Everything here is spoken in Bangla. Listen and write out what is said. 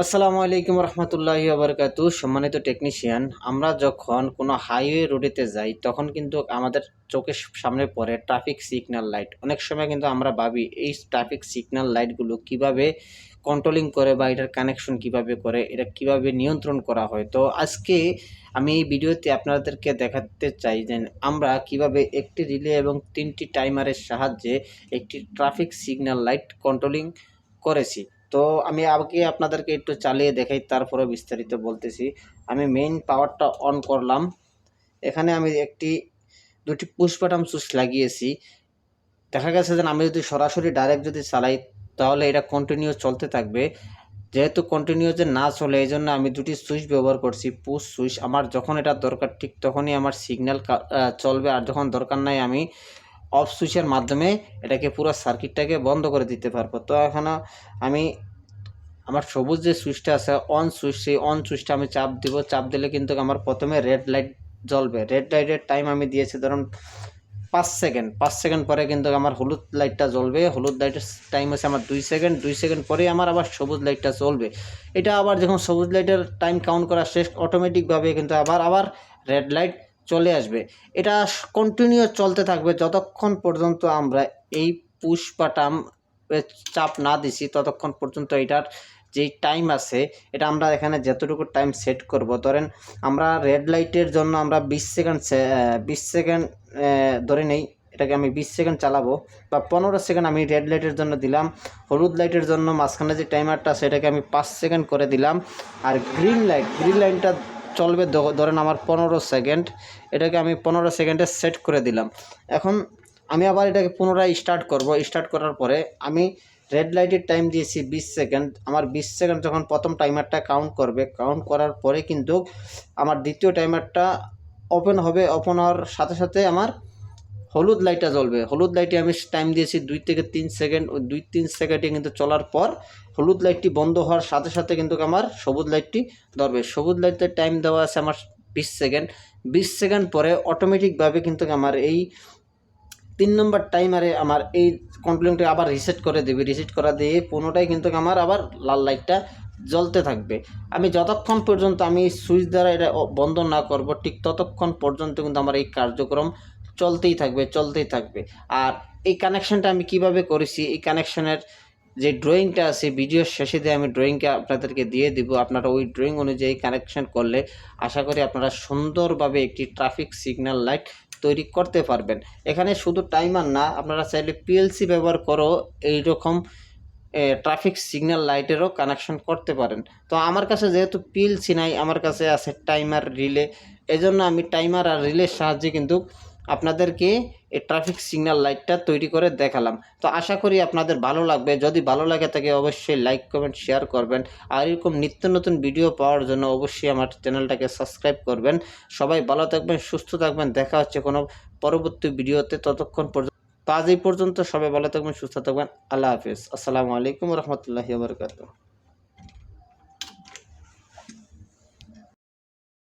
আসসালামু আলাইকুম রহমতুল্লাহি আবরকাত সম্মানিত টেকনিশিয়ান আমরা যখন কোনো হাইওয়ে রোডেতে যাই, তখন কিন্তু আমাদের চোখের সামনে পড়ে ট্রাফিক সিগন্যাল লাইট অনেক সময় কিন্তু আমরা ভাবি, এই ট্রাফিক সিগন্যাল লাইটগুলো কীভাবে কন্ট্রোলিং করে বা এটার কানেকশন কীভাবে করে, এটা কীভাবে নিয়ন্ত্রণ করা হয়? তো আজকে আমি এই ভিডিওতে আপনাদেরকে দেখাতে চাই যে আমরা কীভাবে একটি রিলে এবং তিনটি টাইমারের সাহায্যে একটি ট্রাফিক সিগন্যাল লাইট কন্ট্রোলিং করেছি। তো আমি আগে আপনাদেরকে একটু চালিয়ে দেখাই তারপরে বিস্তারিত বলতেছি। আমি মেইন পাওয়ারটা অন করলাম। এখানে আমি একটি, দুটি পুশ বাটন সুইচ লাগিয়েছি। দেখা গেছে যে আমি যদি সরাসরি ডাইরেক্ট যদি চালাই, তাহলে এটা কন্টিনিউ চলতে থাকবে। যেহেতু কন্টিনিউ যে না চলে এই জন্য আমি দুটি সুইচ ব্যবহার করছি। পুশ সুইচ আমার যখন এটা দরকার, ঠিক তখনই আমার সিগন্যাল চলবে। আর যখন দরকার নাই আমি অফ সুইচের মাধ্যমে এটাকে পুরো সার্কিটটাকে বন্ধ করে দিতে পারব। তো এখানে আমি আমার সবুজ যে সুইচটা আছে অন সুইচ সেই অন সুইচটা আমি চাপ দিব। চাপ দিলে কিন্তু আমার প্রথমে রেড লাইট জ্বলবে। রেড লাইটের টাইম আমি দিয়েছি ধরুন পাঁচ সেকেন্ড পাঁচ সেকেন্ড পরে কিন্তু আমার হলুদ লাইটটা জ্বলবে। হলুদ লাইটের টাইম হচ্ছে আমার দুই সেকেন্ড দুই সেকেন্ড পরে আমার আবার সবুজ লাইটটা জ্বলবে। এটা আবার যখন সবুজ লাইটের টাইম কাউন্ট করা শেষ অটোমেটিকভাবে কিন্তু আবার আবার রেড লাইট চলে আসবে। এটা কন্টিনিউ চলতে থাকবে যতক্ষণ পর্যন্ত আমরা এই পুশ বাটাম চাপ না দিছি, ততক্ষণ পর্যন্ত এটার যেই টাইম আছে, এটা আমরা এখানে যতটুকু টাইম সেট করব। ধরেন আমরা রেড লাইটের জন্য আমরা বিশ সেকেন্ড বিশ সেকেন্ড ধরে নেই, এটাকে আমি বিশ সেকেন্ড চালাবো বা পনেরো সেকেন্ড আমি রেড লাইটের জন্য দিলাম, হলুদ লাইটের জন্য মাঝখানে যে টাইমারটা সেটাকে আমি পাঁচ সেকেন্ড করে দিলাম, আর গ্রিন লাইট গ্রিন লাইনটা চলবে ধরেন আমার পনেরো সেকেন্ড, এটাকে আমি পনেরো সেকেন্ডে সেট করে দিলাম। এখন আমি আবার এটাকে পুনরায় স্টার্ট করব। স্টার্ট করার পরে আমি রেড লাইটের টাইম দিয়েছি বিশ সেকেন্ড। আমার বিশ সেকেন্ড যখন প্রথম টাইমারটা কাউন্ট করবে, কাউন্ট করার পরে কিন্তু আমার দ্বিতীয় টাইমারটা ওপেন হবে, ওপেন হওয়ার সাথে সাথে আমার হলুদ লাইটটা জ্বলবে। হলুদ লাইটে আমি টাইম দিয়েছি দুই থেকে তিন সেকেন্ড ওই দুই তিন সেকেন্ডে কিন্তু চলার পর হলুদ লাইটটি বন্ধ হওয়ার সাথে সাথে কিন্তু আমার সবুজ লাইটটি ধরবে। সবুজ লাইটের টাইম দেওয়া আছে আমার বিশ সেকেন্ড বিশ সেকেন্ড পরে অটোমেটিকভাবে কিন্তু আমার এই তিন নম্বর টাইমারে আমার এই কন্ট্রোলিংটা আবার রিসেট করে দেবে। রিসেট করা দিয়ে পুনরায় কিন্তু আমার আবার লাল লাইটটা জ্বলতে থাকবে। আমি যতক্ষণ পর্যন্ত আমি সুইচ দ্বারা এটা বন্ধ না করব, ঠিক ততক্ষণ পর্যন্ত কিন্তু আমার এই কার্যক্রম চলতেই থাকবে চলতেই থাকবে। আর এই কানেকশানটা আমি কীভাবে করেছি, এই কানেকশানের যে ড্রয়িংটা আছে ভিডিওর শেষে দিয়ে আমি ড্রয়িংটা আপনাদেরকে দিয়ে দিব। আপনারা ওই ড্রয়িং অনুযায়ী কানেকশান করলে আশা করি আপনারা সুন্দরভাবে একটি ট্রাফিক সিগন্যাল লাইট তৈরি করতে পারবেন। এখানে শুধু টাইমার না, আপনারা চাইলে পিএলসি ব্যবহার করো এইরকম ট্রাফিক সিগন্যাল লাইটেরও কানেকশন করতে পারেন। তো আমার কাছে যেহেতু পিএলসি নাই, আমার কাছে আছে টাইমার রিলে এজন্য আমি টাইমার আর রিলের সাহায্যে কিন্তু আপনাদেরকে এই ট্রাফিক সিগন্যাল লাইটটা তৈরি করে দেখালাম। তো আশা করি আপনাদের ভালো লাগবে। যদি ভালো লাগে তাকে অবশ্যই লাইক কমেন্ট শেয়ার করবেন। আর এরকম নিত্য নতুন ভিডিও পাওয়ার জন্য অবশ্যই আমার চ্যানেলটাকে সাবস্ক্রাইব করবেন। সবাই ভালো থাকবেন, সুস্থ থাকবেন। দেখা হচ্ছে কোনো পরবর্তী ভিডিওতে ততক্ষণ পর্যন্ত। তো আজ এই পর্যন্ত সবাই ভালো থাকবেন, সুস্থ থাকবেন। আল্লাহ হাফিজ। আসসালামু আলাইকুম রহমতুল্লাহি বরকাত